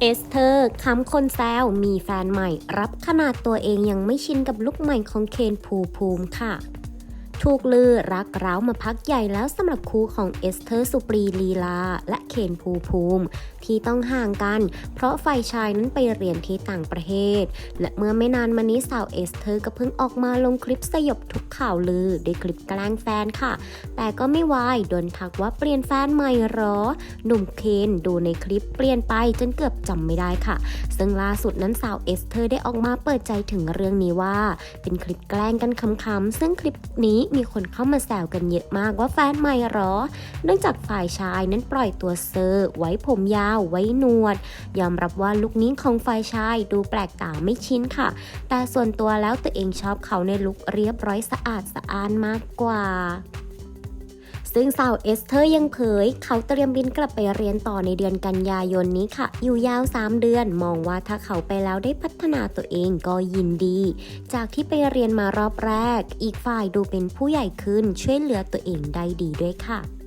เอสเธอร์คำคนแซวมีแฟนใหม่ รับขนาดตัวเองยังไม่ชินกับลุกใหม่ของเคนภูภูมิค่ะ ถูกลือรักร้าวมาพักใหญ่แล้วสำหรับคู่ของเอสเธอร์สุปรีลีลา และเคนภูภูมิ ที่ต้องห่างกัน เพราะฝ่ายชายนั้นไปเรียนที่ต่างประเทศ และเมื่อไม่นานมานี้สาวเอสเธอร์ก็เพิ่งออกมาลงคลิปสยบทุกข่าวลือด้วยคลิปแกล้งแฟนค่ะ แต่ก็ไม่วายโดนทักว่าเปลี่ยนแฟนใหม่หรอ หนุ่มเคนดูในคลิปเปลี่ยนไปจนเกือบจำไม่ได้ค่ะ ซึ่งล่าสุดนั้นสาวเอสเธอร์ได้ออกมาเปิดใจถึงเรื่องนี้ว่า เป็นคลิปแกล้งกันคำๆซึ่งคลิปนี้มีคนเข้ามาแซวกันเยอะมากว่าแฟนใหม่หรอ เนื่องจากฝ่ายชายนั้นปล่อยตัวเซอร์ ไว้ผมยาว ไว้หนวด ยอมรับว่าลุคนี้ของฝ่ายชายดูแปลกตาไม่ชินค่ะ แต่ส่วนตัวแล้วตัวเองชอบเขาในลุคเรียบร้อยสะอาดสะอ้านมากกว่า ซึ่งสาวเอสเธอร์ยังเผย เขาเตรียมบินกลับไปเรียนต่อในเดือนกันยายนนี้ค่ะ อยู่ยาว 3 เดือน มองว่าถ้าเขาไปแล้วได้พัฒนาตัวเองก็ยินดี จากที่ไปเรียนมารอบแรก อีกฝ่ายดูเป็นผู้ใหญ่ขึ้นช่วยเหลือตัวเองได้ดีด้วยค่ะ